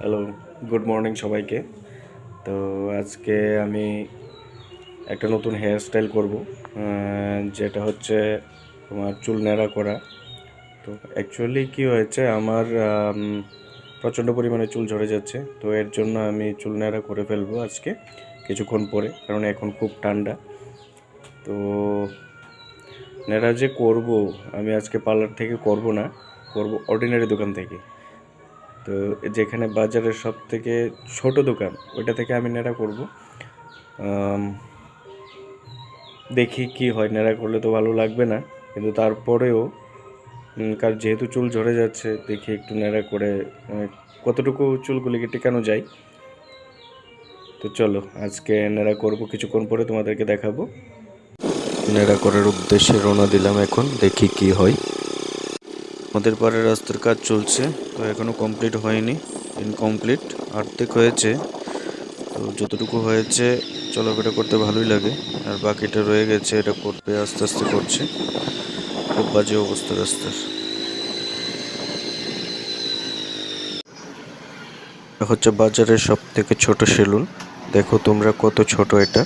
Hello good morning সবাইকে। তো আজকে আমি একটা নতুন হেয়ার স্টাইল করব যেটা হচ্ছে তোমার চুল ন্যাড়া করা। তো অ্যাকচুয়ালি কি হয়েছে, আমার প্রচণ্ড পরিমাণে চুল ঝরে যাচ্ছে। তো এর জন্য আমি চুল ন্যাড়া করে ফেলব আজকে, কিছুক্ষণ পরে, কারণ এখন খুব ঠান্ডা। তো নেড়া যে করব, আমি আজকে পার্লার থেকে করব না, করব অর্ডিনারি দোকান থেকে। তো যেখানে বাজারের সব থেকে ছোট দোকান, ওইটা থেকে আমি নেড়া করব। দেখি কি হয়, নেড়া করলে তো ভালো লাগবে না। কিন্তু তারপরেও কারণ যেহেতু চুল ঝরে যাচ্ছে, দেখি একটু নেড়া করে মানে কতটুকু চুলগুলিকে টেকানো যায়। তো চলো, আজকে নেড়া করব, কিছুক্ষণ পরে তোমাদেরকে দেখাবো। নেড়া করার উদ্দেশ্যে রওনা দিলাম এখন, দেখি কি হয়। আমাদের পাড়ের রাস্তার কাজ চলছে, তো এখনও কমপ্লিট হয়নি ইনকমপ্লিট অর্ধেক হয়েছে। তো যতটুকু হয়েছে, চলাফেরা করতে ভালোই লাগে, আর বাকিটা রয়ে গেছে, এটা করবে আস্তে আস্তে করছে। খুব বাজে অবস্থা রাস্তার। হচ্ছে বাজারের সব থেকে ছোট সেলুন। দেখো তোমরা কত ছোট এটা।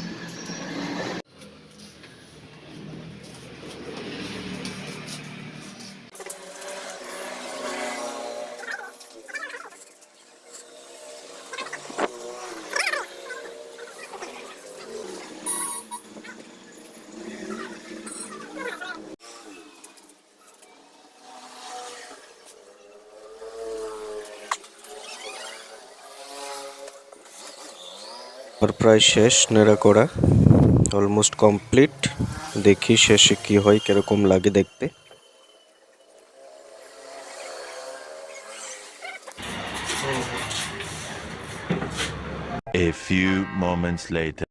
আর প্রায় শেষ, নেড়া করা অলমোস্ট কমপ্লিট দেখি শেষে কি হয়, কীরকম লাগে দেখতে A few moments later.